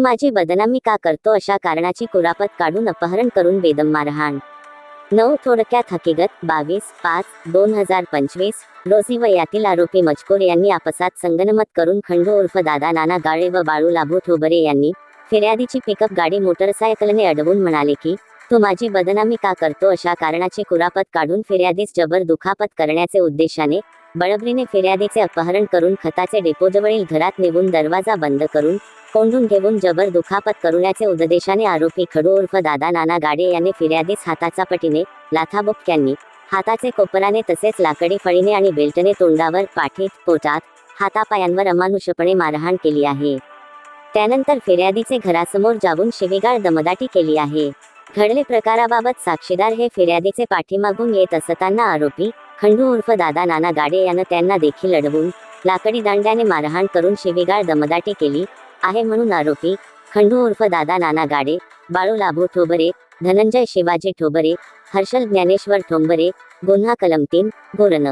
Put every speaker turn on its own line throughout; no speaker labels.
माझी बदनामी का करतो अशा कारणाची कुरापत काढून अपहरण करून बेदम मारहाण. नऊ थोडक्यात हकीकत बावीस पाच दोन हजार पंचवीस रोजी वयातील आरोपी मजकूर यांनी आपसात संगनमत करून खंडू उर्फ दादा नाना गाळे व बाळू लाभू ठोबरे यांनी फिर्यादीची पिकअप गाडी मोटरसायकलने अडवून म्हणाले की तू माझी बदनामी का करतो अशा कारणाची कुरापत काढून फिर्यादीस जबर दुखापत करण्याचे उद्देशाने बळबरीने फिर्यादीचे अपहरण करून खताचे डेपोजवळील घरात नेऊन दरवाजा बंद करून कोंडून घेऊन जबर दुखापत करुण्याचे उद्देशाने आरोपी खडू उर्फ दादा नाना गाडे यांनी फिर्यादीस हाताचा पटीने लाथाबुक्क्यांनी हाताचे कोपराने तसेच लाकडी फळीने आणि बेल्टने तोंडावर पाठीत पोटात हातापायांवर अमानुषपणे मारहाण केली आहे. त्यानंतर फिर्यादीचे घरासमोर जाऊन शिवीगाळ दमदाटी केली आहे. घडले प्रकाराबाबत साक्षीदार हे फिर्यादीचे पाठीमागून येत असताना आरोपी खंडू उर्फ दादा नाना गाडे यानं त्यांना देखील अडवून लाकडी दांड्याने मारहाण करून शिवीगाळ दमदाटी केली आहे म्हणून आरोपी खंडू उर्फ दादा नाना गाडे बाळू लाभू ठोबरे धनंजय शिवाजी ठोबरे हर्षल ज्ञानेश्वर ठोंबरे गुन्हा कलम तीन गुरण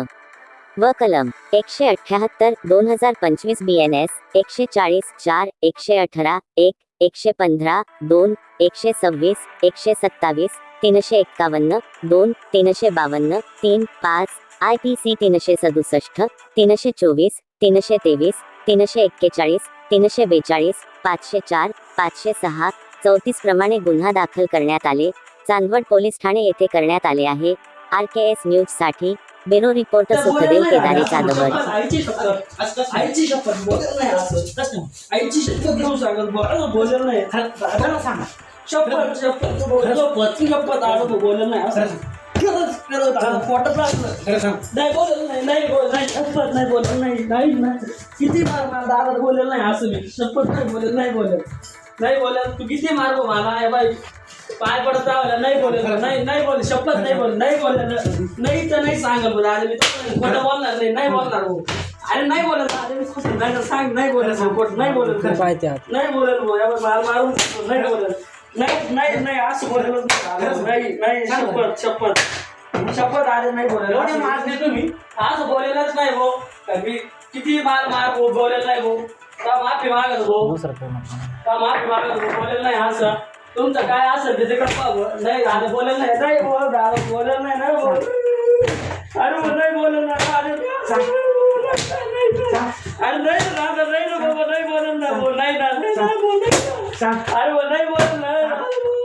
व कलम एकशे अठ्याहत्तर दोन हजार पंचवीस बी एन एस एकशे चाळीस चार एकशे अठरा एक एकशे पंधरा दोन एकशे सव्वीस एकशे सत्तावीस तीनशे एक्कावन्न दोन तीनशे बावन्न तीन पाच आय पी सी तीनशे सदुसष्ट तीनशे चोवीस तीनशे तेवीस तीनशे एक्केचाळीस तीनशे बेचाळीस पाचशे चार पाचशे सहा चौतीस प्रमाणे गुन्हा दाखल करण्यात आले. चांदवड पोलीस ठाणे येथे करण्यात आले आहे. आर के एस न्यूजसाठी ब्युरो रिपोर्टर सुखदेव केदारे चादवर
आईची शपथ बोलत नाही शपथ बोल शपथ शपथ शपथ आलो तो बोलत नाही असं. खरंच. खरंच आता पोटात लागलं. नाही बोलत नाही नाही बोलत नाही शपथ नाही बोलत नाही नाही नाही. किती मार मार दारात बोलत नाही असं मी. शपथ नाही बोलत नाही बोलत नाही बोलत तू किती मार गो मला बाई. पाय पडत राहिला नाही बोलत नाही नाही बोलत शपथ नाही बोलत नाही बोलत नाही तर नाही सांगल बोला अरे मी खोटं बोलणार नाही नाही बोलणार हो अरे नाही बोलत अरे मी खोटं नाही सांग नाही बोलत नाही बोलत नाही बोलत यावर मार मारून नाही बोलत नाही नाही नाही असं बोलत नाही नाही शपथ शपथ. शपथ अरे नाही बोलत एवढे मारले तुम्ही. असं बोलेलच नाही भाऊ. मी किती मार मार भाऊ बोलेल नाही भाऊ. का माफी मागत भाऊ? का माफी मागत भाऊ? बोलेल नाही असं. तुमचं काय असेल ते तिकडे पाहावं नाही दादा बोलेल नाही. नाही बोल दादा बोलेल नाही नाही बोल अरे बोल नाही बोलेल नाही अरे अरे नाही ना दादा नाही ना बाबा नाही बोलेल ना बोल नाही ना नाही ना बोल I will never learn.